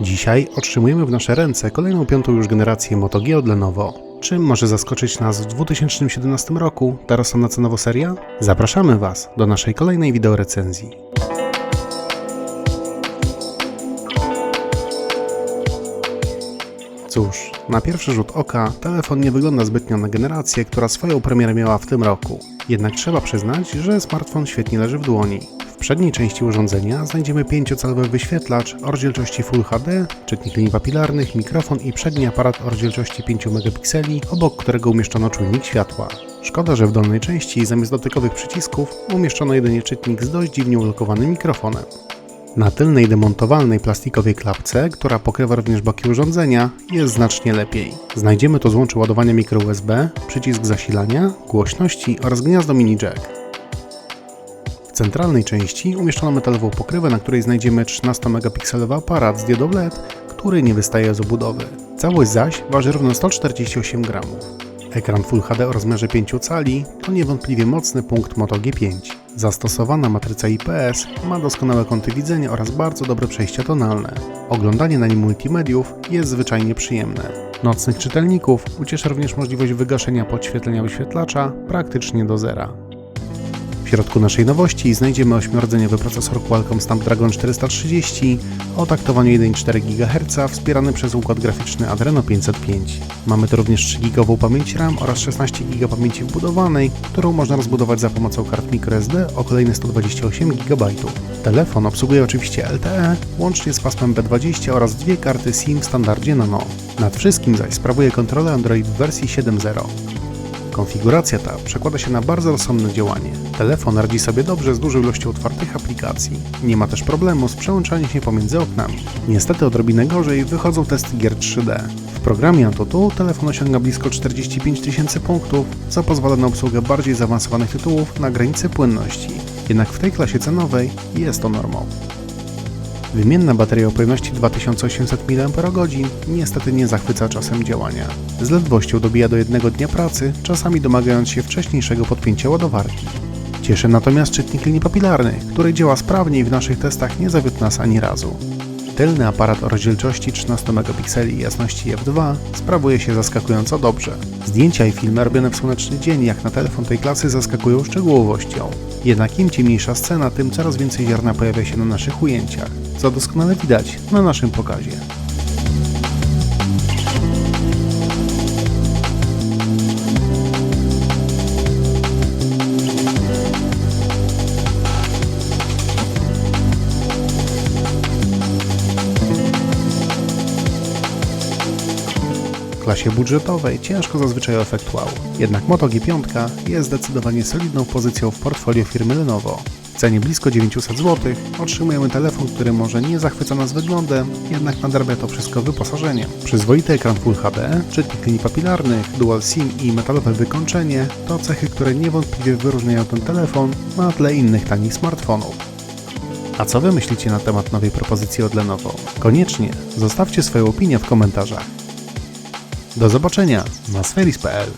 Dzisiaj otrzymujemy w nasze ręce kolejną piątą już generację Moto G od Lenovo. Czym może zaskoczyć nas w 2017 roku ta rozsądna cenowo seria? Zapraszamy Was do naszej kolejnej wideorecenzji. Cóż, na pierwszy rzut oka telefon nie wygląda zbytnio na generację, która swoją premierę miała w tym roku. Jednak trzeba przyznać, że smartfon świetnie leży w dłoni. W przedniej części urządzenia znajdziemy 5-calowy wyświetlacz o rozdzielczości Full HD, czytnik linii papilarnych, mikrofon i przedni aparat o rozdzielczości 5 megapikseli, obok którego umieszczono czujnik światła. Szkoda, że w dolnej części zamiast dotykowych przycisków umieszczono jedynie czytnik z dość dziwnie ulokowanym mikrofonem. Na tylnej demontowalnej plastikowej klapce, która pokrywa również boki urządzenia, jest znacznie lepiej. Znajdziemy tu złącze ładowania mikro USB, przycisk zasilania, głośności oraz gniazdo mini jack. Centralnej części umieszczono metalową pokrywę, na której znajdziemy 13-megapikselowy aparat z diodą LED, który nie wystaje z obudowy. Całość zaś waży równo 148 gramów. Ekran Full HD o rozmiarze 5 cali to niewątpliwie mocny punkt Moto G5. Zastosowana matryca IPS ma doskonałe kąty widzenia oraz bardzo dobre przejścia tonalne. Oglądanie na nim multimediów jest zwyczajnie przyjemne. Nocnych czytelników ucieszy również możliwość wygaszenia podświetlenia wyświetlacza praktycznie do zera. W środku naszej nowości znajdziemy 8-rdzeniowy procesor Qualcomm Snapdragon 430 o taktowaniu 1,4 GHz wspierany przez układ graficzny Adreno 505. Mamy tu również 3 GB pamięci RAM oraz 16 GB pamięci wbudowanej, którą można rozbudować za pomocą kart microSD o kolejne 128 GB. Telefon obsługuje oczywiście LTE, łącznie z pasmem B20 oraz dwie karty SIM w standardzie Nano. Nad wszystkim zaś sprawuje kontrolę Android w wersji 7.0. Konfiguracja ta przekłada się na bardzo rozsądne działanie. Telefon radzi sobie dobrze z dużą ilością otwartych aplikacji. Nie ma też problemu z przełączaniem się pomiędzy oknami. Niestety odrobinę gorzej wychodzą testy gier 3D. W programie Antutu telefon osiąga blisko 45 tysięcy punktów, co pozwala na obsługę bardziej zaawansowanych tytułów na granicy płynności. Jednak w tej klasie cenowej jest to normą. Wymienna bateria o pojemności 2800 mAh niestety nie zachwyca czasem działania. Z ledwością dobija do jednego dnia pracy, czasami domagając się wcześniejszego podpięcia ładowarki. Cieszy natomiast czytnik linii papilarnych, który działa sprawnie i w naszych testach nie zawiódł nas ani razu. Tylny aparat o rozdzielczości 13 megapikseli i jasności f2 sprawuje się zaskakująco dobrze. Zdjęcia i filmy robione w słoneczny dzień jak na telefon tej klasy zaskakują szczegółowością. Jednak im ciemniejsza scena, tym coraz więcej ziarna pojawia się na naszych ujęciach, co doskonale widać na naszym pokazie. W klasie budżetowej ciężko zazwyczaj o efekt wow. Jednak Moto G5 jest zdecydowanie solidną pozycją w portfolio firmy Lenovo. W cenie blisko 900 zł otrzymujemy telefon, który może nie zachwyca nas wyglądem, jednak nadrabia to wszystko wyposażeniem. Przyzwoity ekran Full HD, czytnik linii papilarnych, dual SIM i metalowe wykończenie to cechy, które niewątpliwie wyróżniają ten telefon na tle innych tanich smartfonów. A co Wy myślicie na temat nowej propozycji od Lenovo? Koniecznie zostawcie swoją opinię w komentarzach. Do zobaczenia na sferis.pl